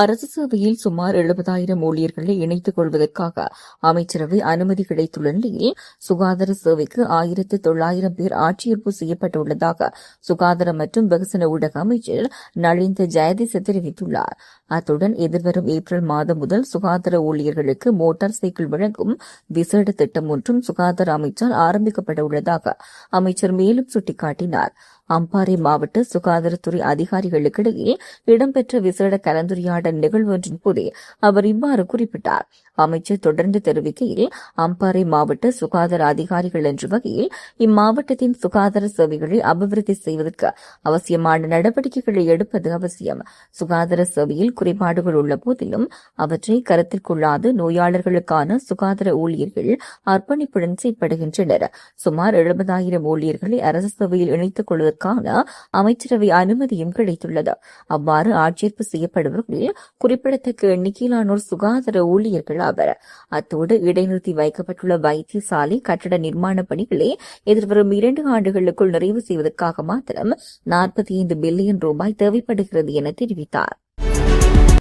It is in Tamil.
அரசு சேவையில் சுமார் எழுபதாயிரம் ஊழியர்களை இணைத்துக் கொள்வதற்காக அமைச்சரவை அனுமதி கிடைத்துள்ள நிலையில் சுகாதார சேவைக்கு ஆயிரத்து தொள்ளாயிரம் பேர் ஆட்சேர்ப்பு செய்யப்பட்டுள்ளதாக சுகாதார மற்றும் வெகுசன ஊடக அமைச்சர் நளிந்த ஜெயதிச தெரிவித்துள்ளார். அத்துடன் எதிர்வரும் ஏப்ரல் மாதம் முதல் சுகாதார ஊழியர்களுக்கு மோட்டார் சைக்கிள் வழங்கும் விசேட திட்டம் ஒன்றும் சுகாதார அமைச்சால் ஆரம்பிக்கப்பட உள்ளதாக அமைச்சர் மேலும் சுட்டிக்காட்டினார். அம்பாறை மாவட்ட சுகாதாரத்துறை அதிகாரிகளுக்கிடையே இடம்பெற்ற விசேட கலந்துரையாடல் நிகழ்வு போது அவர் இவ்வாறு குறிப்பிட்டார். அமைச்சர் தொடர்ந்து தெரிவிக்கையில் அம்பாறை மாவட்ட சுகாதார அதிகாரிகள் என்ற வகையில் இம்மாவட்டத்தின் சுகாதார சேவைகளை அபிவிருத்தி செய்வதற்கு அவசியமான நடவடிக்கைகளை எடுப்பது அவசியம். சுகாதார சேவையில் குறைபாடுகள் உள்ள போதிலும் அவற்றை கருத்தில் கொள்ளாது நோயாளர்களுக்கான சுகாதார ஊழியர்கள் அர்ப்பணிப்புடன் செயல்படுகின்றனர் சுமார் எழுபதாயிரம் ஊழியர்களை அரசு சேவையில் இணைத்துக் கொள்வதற்கான அமைச்சரவை அனுமதியும் கிடைத்துள்ளது. அவ்வாறு ஆட்சேர்ப்பு செய்யப்படுபவர்களில் குறிப்பிடத்தக்க எண்ணிக்கையிலானோர் சுகாதார ஊழியர்கள் ஆவர். அத்தோடு இடைநிறுத்தி வைக்கப்பட்டுள்ள வைத்தியசாலை கட்டட நிர்மாண பணிகளை எதிர்வரும் இரண்டு ஆண்டுகளுக்குள் நிறைவு செய்வதற்காக மாத்திரம் நாற்பத்தி ஐந்து பில்லியன் ரூபாய் தேவைப்படுகிறது என தெரிவித்தார்.